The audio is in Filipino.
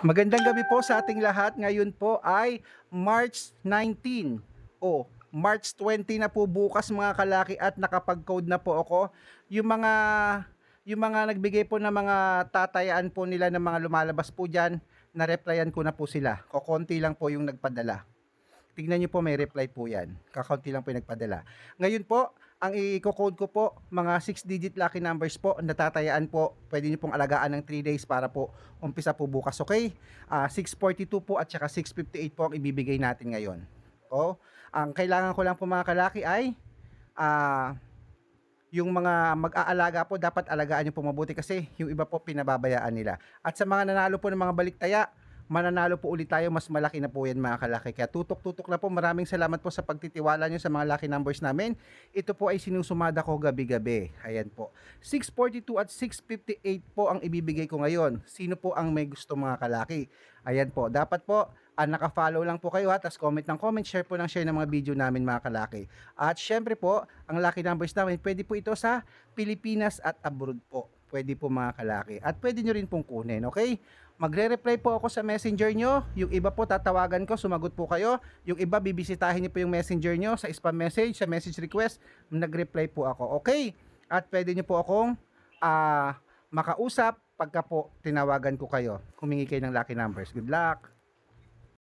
Magandang gabi po sa ating lahat. Ngayon po ay March 19. O, March 20 na po bukas mga kalaki at nakapag-code na po ako. Yung mga yung mga nagbigay po ng mga tatayaan po nila ng mga lumalabas po diyan, na-replyan ko na po sila. Kokonti lang po yung nagpadala. Tingnan niyo po may reply po yan. Kakaunti lang po yung nagpadala. Ngayon po, ang i-code ko po, mga 6-digit lucky numbers po, natatayaan po. Pwede niyo pong alagaan ng 3 days para po umpisa po bukas, okay? Ah, 642 po at saka 658 po ang ibibigay natin ngayon. O, ang kailangan ko lang po mga kalaki ay ah yung mga mag-aalaga po, dapat alagaan niyo po mabuti kasi yung iba po pinababayaan nila. At sa mga nanalo po ng mga baliktaya, mananalo po ulit tayo, mas malaki na po yan mga kalaki. Kaya tutok-tutok na po, maraming salamat po sa pagtitiwala nyo sa mga lucky numbers namin. Ito po ay sinusumada ko gabi-gabi. Ayan po. 642 at 658 po ang ibibigay ko ngayon. Sino po ang may gusto mga kalaki? Ayan po. Dapat po, ah, naka-follow lang po kayo ha, tapos comment ng comment, share po ng share ng mga video namin mga kalaki. At syempre po, ang lucky numbers namin, pwede po ito sa Pilipinas at abroad po. Pwede po mga kalaki. At pwede nyo rin pong kunin, okay? Magre-reply po ako sa messenger nyo. Yung iba po tatawagan ko, sumagot po kayo. Yung iba bibisitahin nyo po yung messenger nyo sa spam message, sa message request. Nag-reply po ako, okay? At pwede nyo po akong ah, makausap pagka po tinawagan ko kayo. Humingi kayo ng lucky numbers. Good luck!